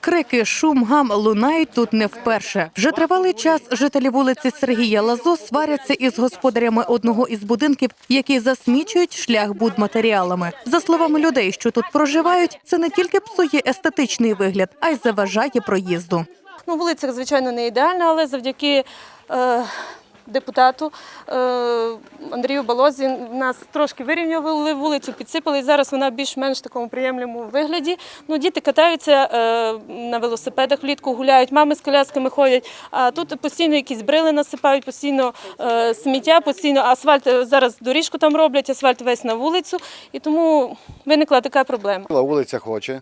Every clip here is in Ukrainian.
Крики, шум, гам лунають тут не вперше. Вже тривалий час жителі вулиці Сергія Лазо сваряться із господарями одного із будинків, які засмічують шлях будматеріалами. За словами людей, що тут проживають, це не тільки псує естетичний вигляд, а й заважає проїзду. Ну, вулиця, звичайно, не ідеальна, але завдяки е, депутату е, Андрію Балозі нас трошки вирівнювали вулицю, підсипали, і зараз вона більш-менш в такому приємному вигляді. Ну, діти катаються е, на велосипедах влітку, гуляють, мами з колясками ходять, а тут постійно якісь брили насипають, постійно е, сміття, постійно асфальт зараз доріжку там роблять, асфальт весь на вулицю, і тому виникла така проблема. Вулиця хоче,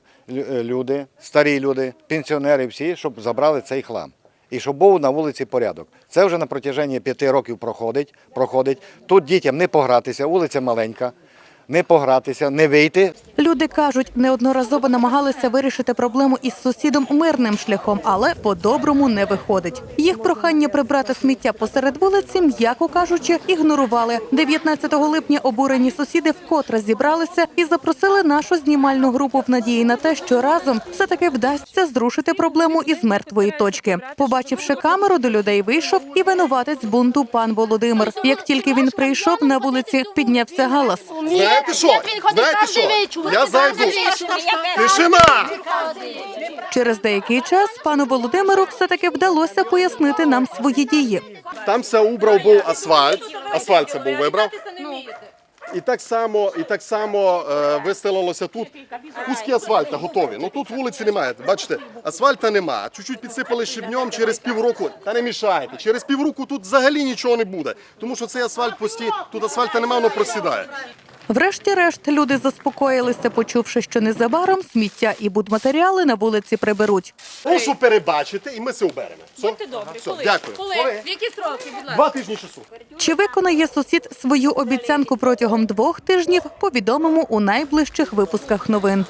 люди, старі люди, пенсіонери всі, щоб забрали цей хлам. І щоб був на вулиці порядок. Це вже на протяженні п'яти років проходить. проходить. Тут дітям не погратися, вулиця маленька, не погратися, не вийти. Люди кажуть, неодноразово намагалися вирішити проблему із сусідом мирним шляхом, але по-доброму не виходить. Їх прохання прибрати сміття посеред вулиці, м'яко кажучи, ігнорували. 19 липня обурені сусіди вкотре зібралися і запросили нашу знімальну групу в надії на те, що разом все таки вдасться зрушити проблему із мертвої точки. Побачивши камеру, до людей вийшов і винуватець бунту пан Володимир. Як тільки він прийшов на вулиці, піднявся галас. Знаєте що? Знаєте що? Я зайду. Тишина! Через деякий час пану Володимиру все таки вдалося пояснити нам свої дії. Там все убрав був асфальт. Асфальт це був вибрав. І так само, і так само е, вистелилося тут куски асфальта готові. Ну тут вулиці немає. Бачите, асфальта нема. Чуть-чуть підсипали щебнем через півроку. Та не мішайте. Через півроку тут взагалі нічого не буде. Тому що цей асфальт пості, тут асфальта немає, воно просідає. Врешті-решт люди заспокоїлися, почувши, що незабаром сміття і будматеріали на вулиці приберуть. Прошу перебачити, і ми це уберемо. Все? Будьте добрі, Все, коли? дякую. Коли? В які сроки, будь ласка? Два тижні часу. Чи виконає сусід свою обіцянку протягом двох тижнів? Повідомимо у найближчих випусках новин.